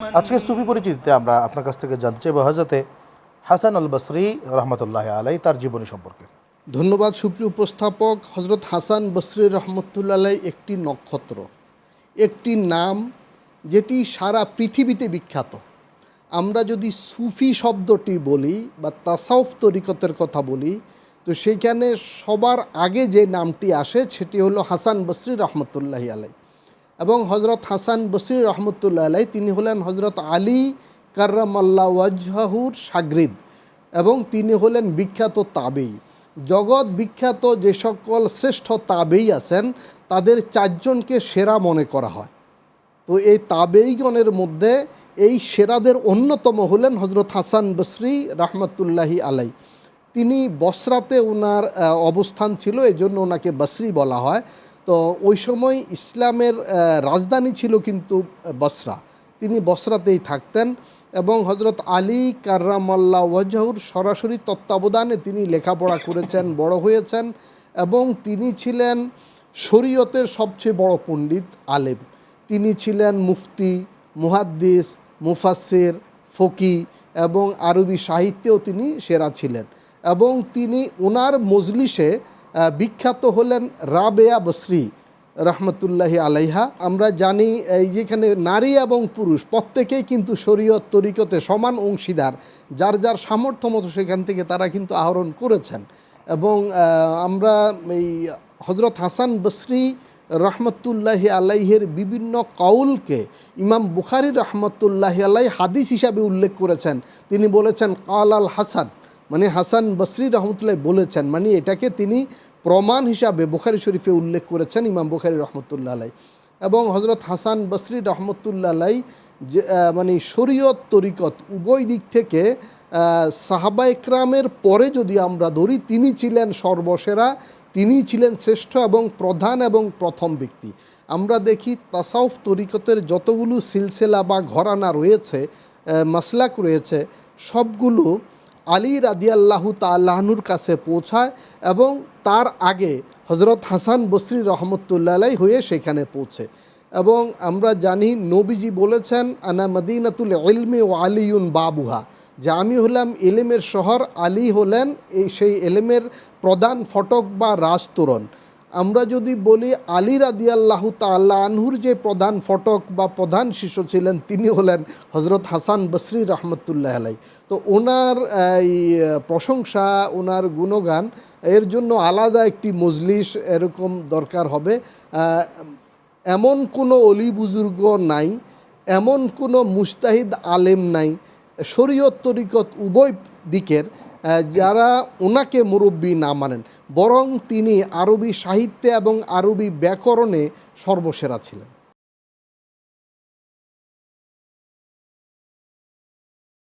আজকে সুফি পরিচিতিতে আমরা আপনার কাছ থেকে জানতে চাইব হজরতে হাসান আল বসরি রহমতুল্লাহ আলাই তার জীবনী সম্পর্কে। ধন্যবাদ সুপ্রিয় উপস্থাপক। হজরত হাসান বসরি রহমতুল্লাহ একটি নক্ষত্র, একটি নাম যেটি সারা পৃথিবীতে বিখ্যাত। আমরা যদি সুফি শব্দটি বলি বা তাসাউফ তরিকতের কথা বলি, তো সেইখানে সবার আগে যে নামটি আসে সেটি হলো হাসান বসরি রহমতুল্লাহ আলাই এবং হজরত হাসান বসরি রহমতুল্লাহ আলাই তিনি হলেন হজরত আলী কার্রামাল্লা ওয়াজহাহুর সাগরিদ এবং তিনি হলেন বিখ্যাত তাবেই জগৎ বিখ্যাত যে সকল শ্রেষ্ঠ তাবেই আছেন, তাদের চারজনকে সেরা মনে করা হয়। তো এই তাবেইগণের মধ্যে এই সেরাদের অন্যতম হলেন হজরত হাসান বসরি রহমতুল্লাহি আলাই তিনি বসরাতে ওনার অবস্থান ছিল, এজন্য ওনাকে বসরি বলা হয়। তো ওই সময় ইসলামের রাজধানী ছিল কিন্তু বসরা। তিনি বসরাতেই থাকতেন এবং হজরত আলী কার্রামাল্লা ওয়াজাহুর সরাসরি তত্ত্বাবধানে তিনি লেখাপড়া করেছেন, বড় হয়েছেন এবং তিনি ছিলেন শরীয়তের সবচেয়ে বড় পণ্ডিত, আলেম। তিনি ছিলেন মুফতি, মুহাদ্দিস মুফাসির ফকি এবং আরবি সাহিত্যেও তিনি সেরা ছিলেন এবং তিনি ওনার মজলিসে বিখ্যাত হলেন রাবেয়া বসরি রহমতুল্লাহি আলাইহা। আমরা জানি যেখানে নারী এবং পুরুষ, প্রত্যেকেই কিন্তু শরীয়ত তরিকতে সমান অংশীদার, যার যার সামর্থ্য মতো সেখান থেকে তারা কিন্তু আহরণ করেছেন। এবং আমরা এই হজরত হাসান বসরি রহমতুল্লাহি আলাইহের বিভিন্ন কাউলকে ইমাম বুখারি রহমতুল্লাহি আলাই হাদিস হিসাবে উল্লেখ করেছেন। তিনি বলেছেন কাল আল হাসান। মানে হাসান বসরি রহমতুল্লাহ বলেছেন মানে এটাকে তিনি প্রমাণ হিসাবে বুখারি শরীফে উল্লেখ করেছেন ইমাম বুখারি রহমতুল্লাহ আলাই এবং হজরত হাসান বসরি রহমতুল্লাহ আলাই যে মানে শরীয়ত তরিকত উভয় দিক থেকে সাহাবা ইকরামের পরে যদি আমরা ধরি, তিনি ছিলেন সর্বসেরা, তিনি ছিলেন শ্রেষ্ঠ এবং প্রধান এবং প্রথম ব্যক্তি। আমরা দেখি তাসাউফ তরিকতের যতগুলো সিলসিলা বা ঘরানা রয়েছে মাসলাক রয়েছে, সবগুলো আলী রাদিয়াল্লাহু তাল্লাহনুর কাছে পৌঁছায় এবং তার আগে হজরত হাসান বসরি রহমতুল্লাহ হয়ে সেখানে পৌঁছে। এবং আমরা জানি নবীজি বলেছেন, আনা মদিনাতুল ইলমি ও আলিউন বাবুহা। যে আমি হলাম এলেমের শহর, আলী হলেন এই সেই এলেমের প্রধান ফটক বা রাজতোরণ। আমরা যদি বলি আলী রাদিয়াল্লাহু তাল্লাহ আনহুর যে প্রধান ফটক বা প্রধান শিষ্য ছিলেন, তিনি হলেন হজরত হাসান বসরি রহমতুল্লাহ আলাই তো ওনার, এই, প্রশংসা, ওনার গুণগান, এর জন্য আলাদা একটি মজলিস এরকম দরকার হবে। এমন কোনো অলি বুজুর্গ নাই, এমন কোনো মুস্তাহিদ আলেম নাই। শরীয়ত তরিকত উভয় দিকের যারা ওনাকে মুরব্বী না মানেন বরং তিনি আরবি সাহিত্যে এবং আরবি ব্যাকরণে সর্বসেরা ছিলেন।